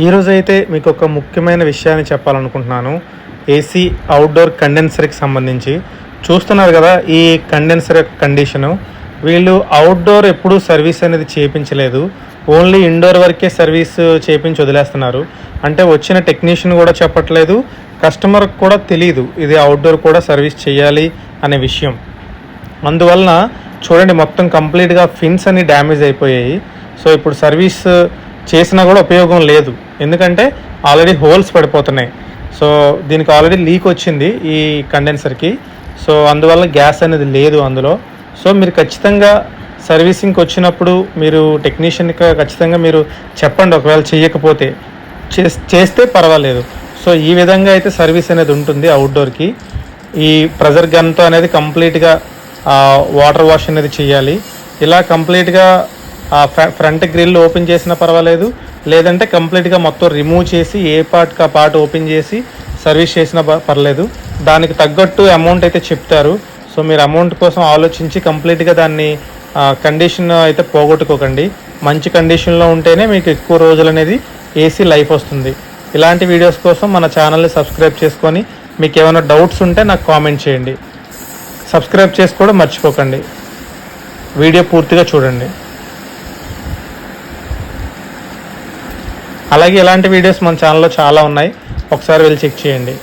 ఈరోజు అయితే మీకు ఒక ముఖ్యమైన విషయాన్ని చెప్పాలనుకుంటున్నాను. ఏసీ అవుట్డోర్ కండెన్సర్కి సంబంధించి. చూస్తున్నారు కదా ఈ కండెన్సర్ యొక్క కండిషను వీళ్ళు అవుట్డోర్ ఎప్పుడూ సర్వీస్ అనేది చేయించలేదు ఓన్లీ ఇండోర్ వరకే సర్వీస్ చేయించి వదిలేస్తున్నారు. అంటే వచ్చిన టెక్నీషియన్ కూడా చెప్పట్లేదు. కస్టమర్కి కూడా తెలియదు ఇది అవుట్డోర్ కూడా సర్వీస్ చేయాలి అనే విషయం. అందువలన చూడండి మొత్తం కంప్లీట్గా ఫిన్స్ అన్ని డ్యామేజ్ అయిపోయాయి. సో ఇప్పుడు సర్వీస్ చేసినా కూడా ఉపయోగం లేదు. ఎందుకంటే ఆల్రెడీ హోల్స్ పడిపోతున్నాయి. సో దీనికి ఆల్రెడీ లీక్ వచ్చింది ఈ కండెన్సర్కి సో అందువల్ల గ్యాస్ అనేది లేదు అందులో. సో మీరు ఖచ్చితంగా సర్వీసింగ్కి వచ్చినప్పుడు మీరు టెక్నీషియన్కి ఖచ్చితంగా మీరు చెప్పండి ఒకవేళ చేయకపోతే. చే చేస్తే పర్వాలేదు. సో ఈ విధంగా అయితే సర్వీస్ అనేది ఉంటుంది అవుట్డోర్కి ఈ ప్రెజర్ గన్తో అనేది కంప్లీట్గా వాటర్ వాష్ అనేది చేయాలి. ఇలా కంప్లీట్గా ఫ్రంట్ గ్రిల్ ఓపెన్ చేసినా పర్వాలేదు. లేదంటే కంప్లీట్గా మొత్తం రిమూవ్ చేసి ఏ పార్ట్కి ఆ పార్ట్ ఓపెన్ చేసి సర్వీస్ చేసినా ప- పర్లేదు. దానికి తగ్గట్టు అమౌంట్ అయితే చెప్తారు. సో మీరు అమౌంట్ కోసం ఆలోచించి కంప్లీట్గా దాన్ని కండిషన్ అయితే పోగొట్టుకోకండి. మంచి కండిషన్లో ఉంటేనే మీకు ఎక్కువ రోజులు అనేది ఏసీ లైఫ్ వస్తుంది. ఇలాంటి వీడియోస్ కోసం మన ఛానల్ని సబ్స్క్రైబ్ చేసుకొని మీకు ఏమైనా డౌట్స్ ఉంటే నాకు కామెంట్ చేయండి. సబ్స్క్రైబ్ చేసుకోవడం మర్చిపోకండి. వీడియో పూర్తిగా చూడండి. అలాగే ఇలాంటి వీడియోస్ మన ఛానల్లో చాలా ఉన్నాయి. ఒకసారి వెళ్ళి చెక్ చేయండి.